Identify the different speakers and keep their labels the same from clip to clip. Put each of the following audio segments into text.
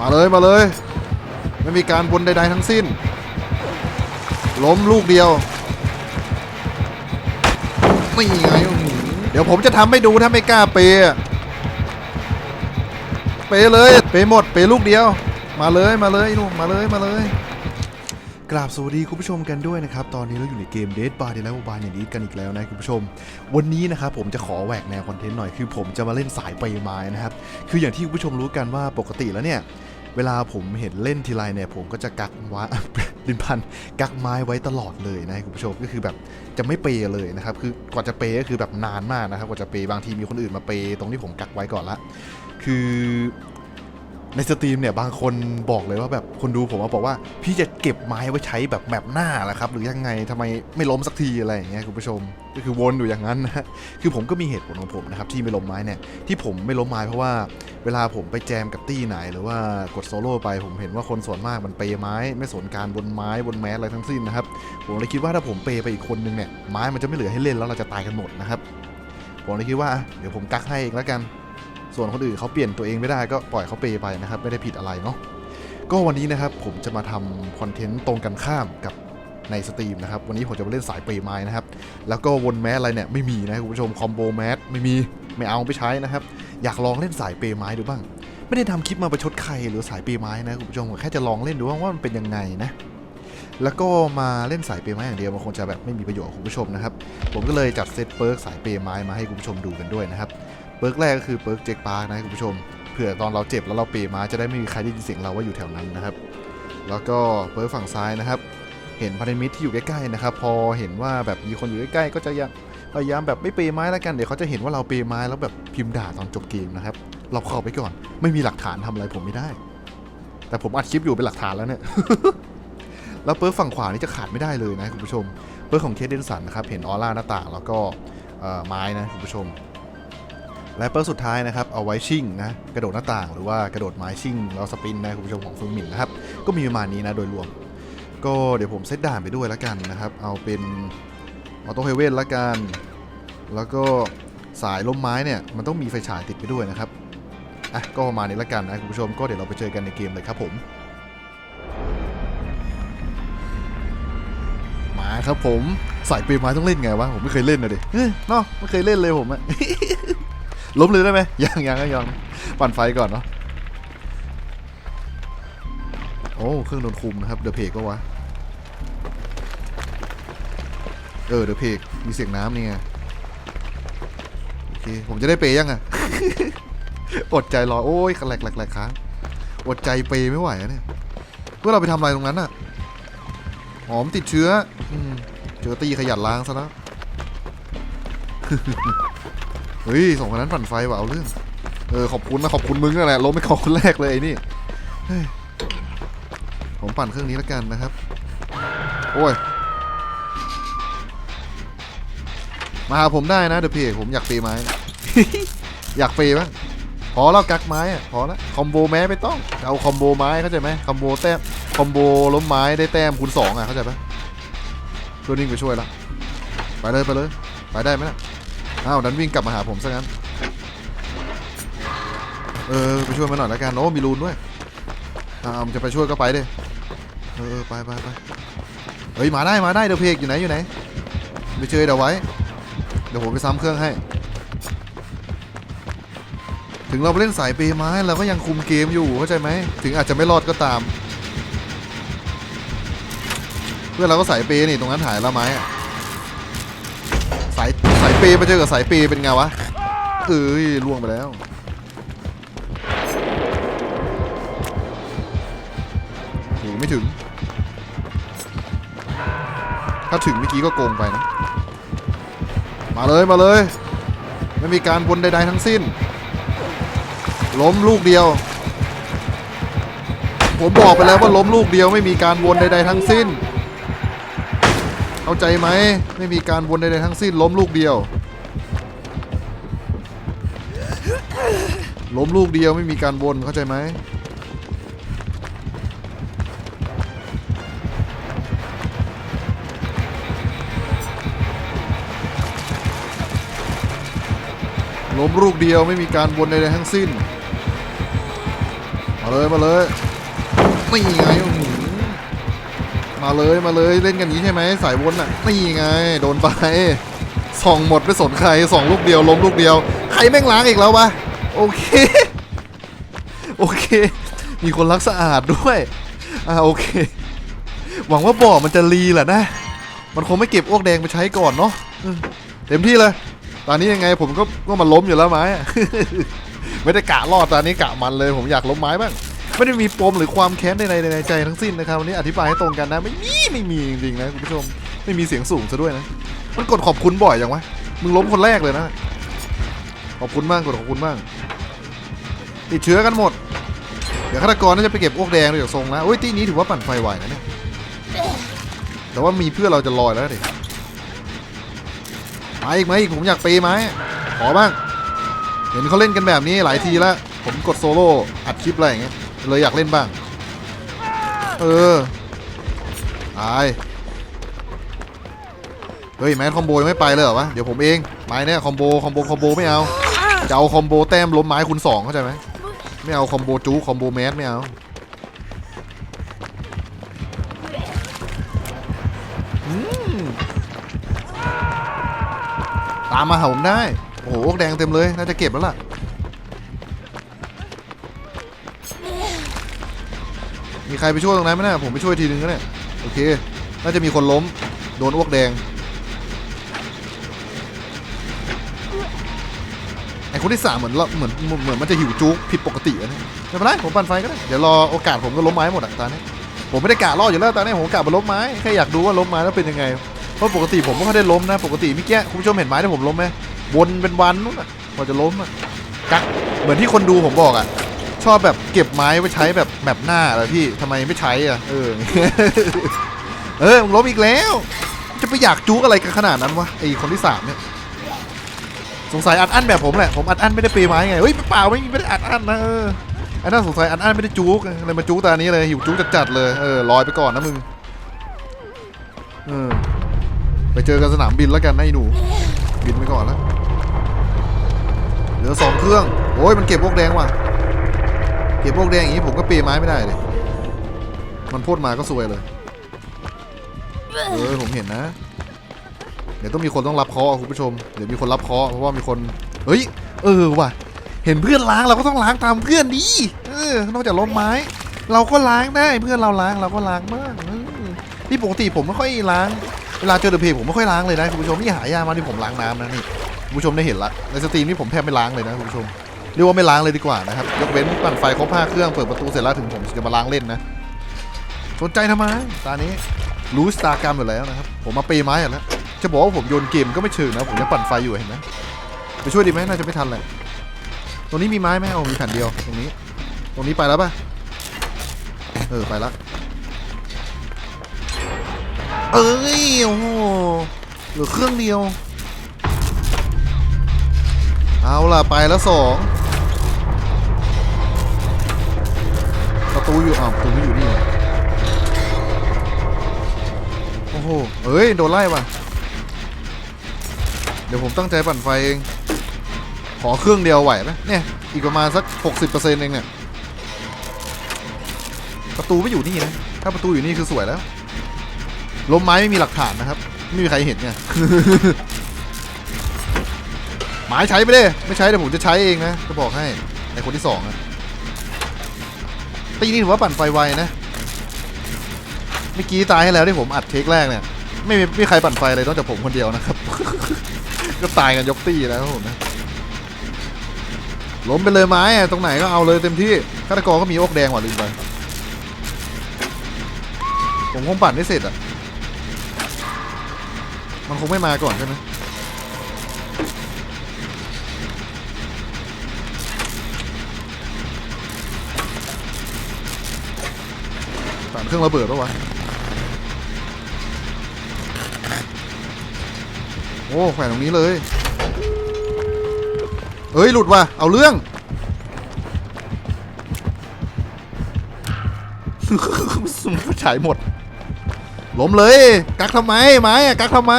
Speaker 1: มาเลยมาเลย ไม่มีการวนใดๆทั้งสิ้น ล้มลูกเดียวนี่ไงเดี๋ยวผมจะทำให้ดูถ้าไม่กล้าเปย์เปย์เลยเปย์หมดเปย์ลูกเดียว มาเลยมาเลยนุ่มมาเลยมาเลยกราบสวัสดีคุณผู้ชมกันด้วยนะครับ ตอนนี้เราอยู่ในเกม Dead by Daylight Mobile อย่างนี้กันอีกแล้วนะคุณผู้ชม วันนี้นะครับผมจะขอแหวกแนวคอนเทนต์หน่อยคือผมจะมาเล่นสายเปไม้นะครับ คืออย่างที่คุณผู้ชมรู้กันว่าปกติแล้วเนี่ย เวลาผมเห็นเล่นทีไรเนี่ยผมก็จะกักไว้ดินพันกักไม้ไว้ตลอดเลยนะคุณผู้ชมก็คือแบบจะไม่เปย์เลยนะครับคือกว่าจะเปย์ก็คือแบบนานมากนะครับกว่าจะเปย์บางทีมีคนอื่นมาเปย์ตรงที่ผมกักไว้ก่อนละคือ ในสตรีมเนี่ยบางคนบอกเลยว่าแบบคนดูผมมาบอกว่า พี่จะเก็บไม้ไว้ใช้แบบแมปหน้าแหละครับ หรือยังไงทำไมไม่ล้มสักทีอะไรอย่างเงี้ยคุณผู้ชม ก็คือวนอยู่อย่างนั้นนะคือผมก็มีเหตุผลของผมนะครับที่ไม่ล้มไม้เนี่ยที่ผมไม่ล้มไม้เพราะว่าเวลาผมไปแจมกับตี้ไหน หรือว่ากดโซโล่ไปผมเห็นว่าคนส่วนมากมันเปย์ไม้ ไม่สนการบนไม้บนแมสอะไรทั้งสิ้นนะครับผมเลยคิดว่าถ้าผมเปย์ไปอีกคนนึงเนี่ยไม้มันจะไม่เหลือให้เล่นแล้วเราจะตายกันหมดนะครับผมเลยคิดว่าเดี๋ยวผมกักให้เองแล้วกัน ส่วนคนอื่นเขาเปลี่ยนตัวเองไม่ได้ก็ปล่อยเขาเปย์ไปนะครับไม่ได้ผิดอะไรเนาะก็วันนี้นะครับผมจะมาทำคอนเทนต์ตรงกันข้ามกับในสตรีมนะครับวันนี้ผมจะมาเล่นสายเปย์ไม้นะครับแล้วก็วนแมสอะไรเนี่ยไม่มีนะคุณผู้ชมคอมโบแมสไม่มีไม่เอาไปใช้นะครับอยากลองเล่นสายเปย์ไม้ดูบ้าง ไม่ได้ทำคลิปมาประชดใครหรือสายเปย์ไม้นะคุณผู้ชมแค่จะลองเล่นดูว่าว่ามันเป็นยังไงนะแล้วก็มาเล่นสายเปย์ไม้อย่างเดียวมันคงจะแบบไม่มีประโยชน์คุณผู้ชมนะครับผมก็เลยจัดเซตเปิร์กสายเปย์ไม้มาให้คุณผู้ชมดูกันด้วยนะครับ เปิร์กแรกก็คือเปิร์กเจ็กปาร์นะคุณผู้ชมเผื่อตอนเราเจ็บแล้วเราเปย์ไม้จะได้ไม่มีใครได้ยินเสียงเราว่าอยู่แถวนั้นนะครับ แล้วก็เปิร์กฝั่งซ้ายนะครับ เห็นพันธมิตรที่อยู่ใกล้ๆนะครับ พอเห็นว่าแบบมีคนอยู่ใกล้ๆก็จะยังพยายามแบบไม่เปย์ไม้แล้วกันเดี๋ยวเขาจะเห็นว่าเราเปย์ไม้แล้วแบบพิมพ์ด่าตอนจบเกมนะครับเราเข้าไปก่อน ไม่มีหลักฐานทำอะไรผมไม่ได้ แต่ผมอัดคลิปอยู่เป็นหลักฐานแล้วเนี่ยแล้วเปิร์กฝั่งขวานี่จะขาดไม่ได้เลยนะคุณผู้ชม เปิร์กของเคสเดนสันนะครับเห็นออร่าหน้าต่างแล้วก็ไม้นะคุณผู้ชม และเปิร์สุดท้ายนะครับเอาไว้ชิ่งนะกระโดดหน้าต่างหรือว่ากระโดดไม้ชิ่งแล้วสปินนะคุณผู้ชมของฟึงหมินนะครับก็มีประมาณนี้นะโดยรวม ก็เดี๋ยวผมเซตด่านไปด้วยแล้วกันนะครับ เอาเป็นออโต้เฮเว่นละกัน แล้วก็สายล้มไม้เนี่ยมันต้องมีไฟฉายติดไปด้วยนะครับอะก็ประมาณนี้ละกันนะคุณผู้ชมก็เดี๋ยวเราไปเจอกันในเกมเลยครับผมมาครับผมสายเปรย์ไม้ต้องเล่นไงวะผมไม่เคยเล่นเลยเฮ้ยเนาะไม่เคยเล่นเลยผมอะ ล้มเลยได้ไหมยังยังก็ยังปั่นไฟก่อนเนาะโอ้เครื่องโดนคุมนะครับเดอะเพกก็วะเออเดอะเพกมีเสียงน้ำนี่ไงโอเคผมจะได้เปย์ยังอะอดใจรอโอ้ยแหลกแหลกแหลกค้างอดใจเปย์ไม่ไหวอะเนี่ยเพื่อเราไปทำอะไรตรงนั้นอะหอมติดเชื้ออเจอตีขยันล้างซะแล้ว เฮ้ยสองคนนั้นปั่นไฟว่ะเอาเรื่องเออขอบคุณนะขอบคุณมึงนั่นแหละล้มไม่ขอคนแรกเลยไอ้นี่ผมปั่นเครื่องนี้แล้วกันนะครับ โอ้ย มาหาผมได้นะเดอะเพจผมอยากเปย์ไม้ อยากเปย์บ้างพอแล้วกักไม้อะพอแล้วคอมโบแม้ไม่ต้อง เอาคอมโบไม้เข้าใจไหมคอมโบแต้มคอมโบล้มไม้ได้แต้มคูณสองอะเข้าใจปะตัวนิ่งไปช่วยละไปเลยไปเลย ไปได้ไหมล่ะ อ้าวดันวิ่งกลับมาหาผมซะงั้น เออไปช่วยมันหน่อยแล้วกันโอ้มีรูนด้วยอ้าวมันจะไปช่วยก็ไปดิเออเออไปไปไปเฮ้ยมาได้มาได้เดี๋ยวเพกอยู่ไหนอยู่ไหนไปเจอเดี๋ยวไว้ เดี๋ยวผมไปซ้ำเครื่องให้ ถึงเราไปเล่นสายเปย์ไม้เราก็ยังคุมเกมอยู่เข้าใจไหมถึงอาจจะไม่รอดก็ตาม เพื่อเราก็สายเปย์นี่ตรงนั้นหายละไม้อะ ปย์มาเจอกับสายปย์เป็นไงวะเอ้ยล่วงไปแล้ว โหไม่ถึง ถ้าถึงเมื่อกี้ก็โกงไปนะ มาเลยมาเลย ไม่มีการวนใดๆทั้งสิ้น ล้มลูกเดียว ผมบอกไปแล้วว่าล้มลูกเดียวไม่มีการวนใดๆทั้งสิ้น เข้าใจไหม ไม่มีการวนใดๆทั้งสิ้นล้มลูกเดียว ล้มลูกเดียวไม่มีการวนเข้าใจไหมล้มลูกเดียวไม่มีการวนใดๆทั้งสิ้น มาเลย มาเลยนี่ไง มาเลยมาเลยเล่นกันนี้ใช่ไหมสายวนอะนี่ไง โดนไปส่องหมดไม่สนใครส่องลูกเดียวล้มลูกเดียว ใครแม่งล้างอีกแล้ววะโอเค โอเค มีคนรักสะอาดด้วยอ่าโอเค หวังว่าบ่อมันจะรีแหละนะ มันคงไม่เก็บอ้วกแดงไปใช้ก่อนเนาะเต็มที่เลย ตอนนี้ยังไงผมก็ก็มันล้มอยู่แล้วไม้อะไม่ได้กะรอดตอนนี้กะมันเลย ผมอยากล้มไม้บ้าง ไม่ได้มีปมหรือความแค้นใดๆในใจทั้งสิ้นนะครับวันนี้อธิบายให้ตรงกันนะ ไม่มีไม่มีจริงๆนะคุณผู้ชมไม่มีเสียงสูงซะด้วยนะมันกดขอบคุณบ่อยอย่างวะมึงล้มคนแรกเลยนะ ขอบคุณมากกดขอบคุณมากติดเชื้อกันหมด เดี๋ยวฆาตกรน่าจะไปเก็บอ้วกแดงเลยจากทรงนะโอ้ยตีนี้ถือว่าปั่นไฟไหวนะเนี่ยแต่ว่ามีเพื่อเราจะลอยแล้วดิมาอีกไหมอีกผมอยากเปย์ไหมขอบ้าง เห็นเขาเล่นกันแบบนี้หลายทีแล้ว ผมกดโซโล่อัดคลิปอะไรอย่างเงี้ย เลยอยากเล่นบ้าง เออตายเฮ้ยแมนคอมโบยังไม่ไปเลยเหรอวะเดี๋ยวผมเองไม้เนี่ยคอมโบคอมโบคอมโบไม่เอาจะเอาคอมโบแต้มล้มไม้คุณสองเข้าใจไหมไม่เอาคอมโบจูคอมโบแมสไม่เอาตามมาหาผมได้ โอ้โหอกแดงเต็มเลย น่าจะเก็บแล้วล่ะ ใครไปช่วยตรงนั้นไหมเนะผมไปช่วยทีนึงก็ได้โอเค น่าจะมีคนล้ม โดนอ้วกแดง ไอคนที่สามเหมือนเหมือนเหมือนมันจะหิวจุกผิดปกติอะเลยไม่เป็นไรผมปั่นไฟก็ได้ เดี๋ยวรอโอกาสผมก็ล้มไม้หมดอะตอนนี้ ผมไม่ได้กะรออยู่แล้วตอนนี้ผมกะมาล้มไม้ แค่อยากดูว่าล้มไม้แล้วเป็นยังไง เพราะปกติผมไม่ค่อยได้ล้มนะ ปกติเมื่อกี้คุณผู้ชมเห็นไม้ที่ผมล้มไหมวนเป็นวันนู้นอะกว่าจะล้มอะกักเหมือนที่คนดูผมบอกอะ ชอบแบบเก็บไม้ไว้ใช้แบบแบบหน้าอะไรพี่ทำไมไม่ใช้อะ เออ เออมึงล้มอีกแล้ว จะไปอยากจุกอะไรกันขนาดนั้นวะไอคนที่สามเนี่ยสงสัยอัดอั้นแบบผมแหละผมอัดอั้นไม่ได้เปย์ไม้ไงเฮ้ยเปล่าไม่ไม่ได้อัดอั้นนะเออไอ้น่าสงสัยอัดอั้นไม่ได้จุกเลยมาจุกตานี้เลยหิวจุกจัดๆเลยเออลอยไปก่อนนะมึงเออไปเจอกันสนามบินแล้วกันนะไอ้หนู บินไปก่อนแล้วเหลือสองเครื่องโอ้ยมันเก็บพวกแดงว่ะ ก็บพวกแดงอย่างนี้ผมก็เปย์ไม้ไม่ได้เลยมันพ่นมาก็ซวยเลยเออผมเห็นนะ เดี๋ยวต้องมีคนต้องรับเคราะห์คุณผู้ชม เดี๋ยวมีคนรับเคราะห์เพราะว่ามีคน เฮ้ย เออว่ะ เห็นเพื่อนล้างเราก็ต้องล้างตามเพื่อนดิเออนอกจากล้มไม้ เราก็ล้างได้เพื่อนเราล้างเราก็ล้างบ้างเออนี่ปกติผมไม่ค่อยล้าง เวลาเจอเดอะเพย์ผมไม่ค่อยล้างเลยนะคุณผู้ชมนี่หายากมากที่ผมล้างน้ำนะนี่คุณผู้ชมได้เห็นละในสตรีมนี่ผมแทบไม่ล้างเลยนะคุณผู้ชม เรียกว่าไม่ล้างเลยดีกว่านะครับ ยกเว้นปั่นไฟครบห้าเครื่องเปิดประตูเสร็จแล้วถึงผมจะมาล้างเล่นนะสนใจทำไมตอนนี้รู้สตากรรมอยู่แล้วนะครับ ผมมาเปย์ไม้อะแล้วจะบอกว่าผมโยนเกมก็ไม่เชิงนะผมยังปั่นไฟอยู่เห็นไหมไปช่วยดีไหมน่าจะไม่ทันแหละตรงนี้มีไม้ไหมเอามีแผ่นเดียวตรงนี้ ตรงนี้ไปแล้วป่ะเออไปแล้วเอ้ยโอ้โหเหลือเครื่องเดียว เอาล่ะ ไปแล้วสอง ตูอยู่อ้าวประตูไม่อยู่นี่โอ้โหเอ้ย โดนไล่ว่ะ เดี๋ยวผมตั้งใจปั่นไฟเอง ขอเครื่องเดียวไหวไหมเนี่ย อีกประมาณสัก 60%เองเนี่ย ประตูไม่อยู่นี่นะ ถ้าประตูอยู่นี่คือสวยแล้ว ล้มไม้ไม่มีหลักฐานนะครับ ไม่มีใครเห็นไงหมายใช้ไปเลย ไม่ใช้เดี๋ยวผมจะใช้เองนะ จะบอกให้ ในคนที่สองอะ ตีนี่ถือว่าปั่นไฟไวนะเมื่อกี้ตายให้แล้วที่ผมอัดเทคแรกเนี่ย ไม่มีไม่ใครปั่นไฟเลยนอกจากผมคนเดียวนะครับ ก็ตายกันยกตีแล้วผมนะล้มไปเลยไม้ตรงไหนก็เอาเลยเต็มที่ฆาตกรก็มีโอกแดงว่ะลืมไปผมคงปั่นไม่เสร็จอะมันคงไม่มาก่อนใช่ไหม ปั่นเครื่องระเบิดปะวะ โอ้แขวนตรงนี้เลยเฮ้ย หลุดว่ะ เอาเรื่อง สุ่มฉายหมด ล้มเลย กักทำไม ไม้อะกักทำไม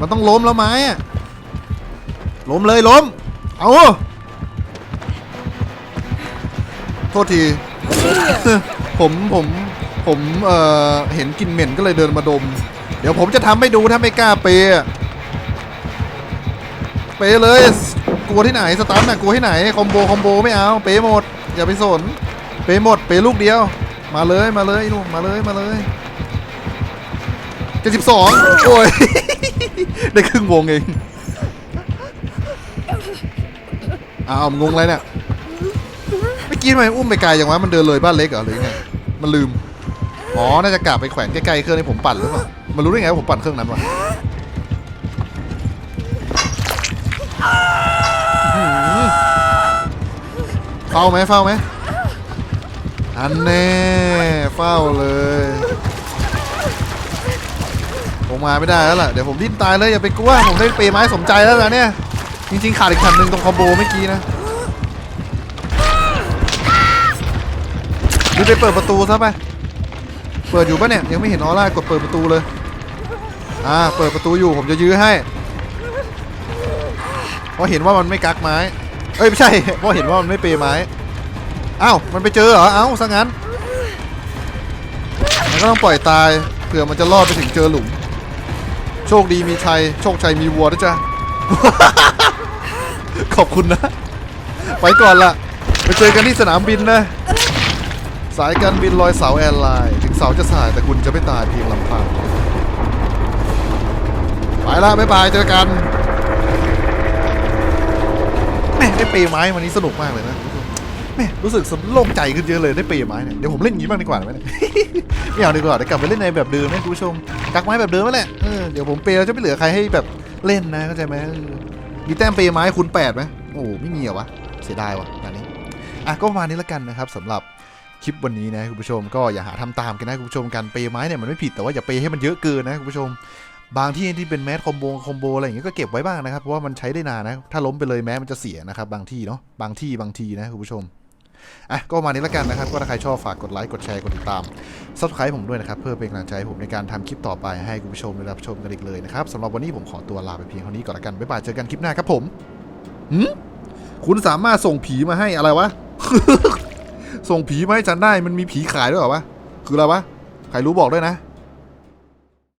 Speaker 1: มันต้องล้มแล้วไม้อะล้มเลยล้ม เอาโทษที ผมผมผมเอ่อเห็นกลินเหม็นก็เลยเดินมาดม เดี๋ยวผมจะทำให้ดูถ้าไม่กล้าเปย์อะเปย์เลย กลัวที่ไหนสตาร์ทน่ะกลัวที่ไหนคอมโบคอมโบไม่เอาเปย์หมด อย่าไปสน เปย์หมดเปย์ลูกเดียว มาเลยมาเลยนู่นมาเลยมาเลยเจ็ดสิบสองโอ้ย ได้ครึ่งวงเองอ้าวงงอะไรเนี่ยเมื่อกี้ทำไมอุ้มไปไกลอย่างวะมันเดินเลยบ้านเล็กเหรอหรือไง มันลืม อ๋อ น่าจะกลับไปแขวนใกล้ๆเครื่องที่ผมปั่นหรือเปล่า มันรู้ได้ไงว่าผมปั่นเครื่องนั้นวะเฝ้าไหมเฝ้าไหมอันแน่เฝ้าเลย ผมมาไม่ได้แล้วล่ะ เดี๋ยวผมดิ้นตายเลยอย่าไปกลัว ผมได้เปย์ไม้สมใจแล้วนะเนี่ย จริงๆขาดอีกขันหนึ่งตรงคอมโบเมื่อกี้นะ ไปเปิดประตูซะไป เปิดอยู่ปะเนี่ยยังไม่เห็นออร่ากดเปิดประตูเลย อ่าเปิดประตูอยู่ผมจะยื้อให้เพราะเห็นว่ามันไม่กักไม้ เอ้ยไม่ใช่เพราะเห็นว่ามันไม่เปยไม้อ้าวมันไปเจอเหรอเอ้าซะงั้นมันก็ต้องปล่อยตายเผื่อมันจะรอดไปถึงเจอหลุม โชคดีมีชัยโชคชัยมีวัวด้วยจ้ะขอบคุณนะ ไปก่อนละไปเจอกันที่สนามบินนะ สายการบินลอยเสาแอร์ไลน์ถึงเสาจะสายแต่คุณจะไม่ตายเพียงลำพัง ไปละบ๊ายบายเจอกันแม่ได้เปย์ไม้วันนี้สนุกมากเลยนะแม่รู้สึกโล่งใจขึ้นเยอะเลยได้เปย์ไม้เนี่ยเดี๋ยวผมเล่นอย่างนี้บ้างดีกว่าไหมเนี่ยไม่เอาดีกว่าเดี๋ยวกลับไปเล่นในแบบเดิมนะคุณผู้ชมกักไม้แบบเดิมแหละเออเดี๋ยวผมเปย์แล้วจะไม่เหลือใครให้แบบเล่นนะเข้าใจไหมมีแต้มเปย์ไม้คูณแปดไหมโอ้ไม่มีเหรอวะเสียดายวะงานนี้อะก็ประมาณนี้แล้วกันนะครับสำหรับ คลิปวันนี้นะคุณผู้ชมก็อย่าหาทำตามกันนะคุณผู้ชมการเปย์ไม้เนี่ยมันไม่ผิดแต่ว่าอย่าเปย์ให้มันเยอะเกินนะคุณผู้ชม บางที่ที่เป็นแมสคอมโบคอมโบอะไรอย่างเงี้ยก็เก็บไว้บ้างนะครับเพราะว่ามันใช้ได้นานนะถ้าล้มไปเลยแม้มันจะเสียนะครับบางที่เนาะบางที่บางทีนะคุณผู้ชมอะก็มานี้แล้วกันนะครับ ก็ถ้าใครชอบฝากกดไลค์กดแชร์กดติดตามซับสไครต์ผมด้วยนะครับ เพื่อเป็นกำลังใจผมในการทำคลิปต่อไปให้คุณผู้ชมได้รับชมกันอีกเลยนะครับสำหรับวันนี้ผมขอตัวลาไปเพียงเท่านี้ก่อนละกันบ๊ายบายเจอกันคลิปหน้าครับผมหืมคุณสามารถส่งผีมาให้อะไรวะ ส่งผีมาให้ฉันได้มันมีผีขายด้วยเหรอวะคืออะไรวะใครรู้บอกด้วยนะ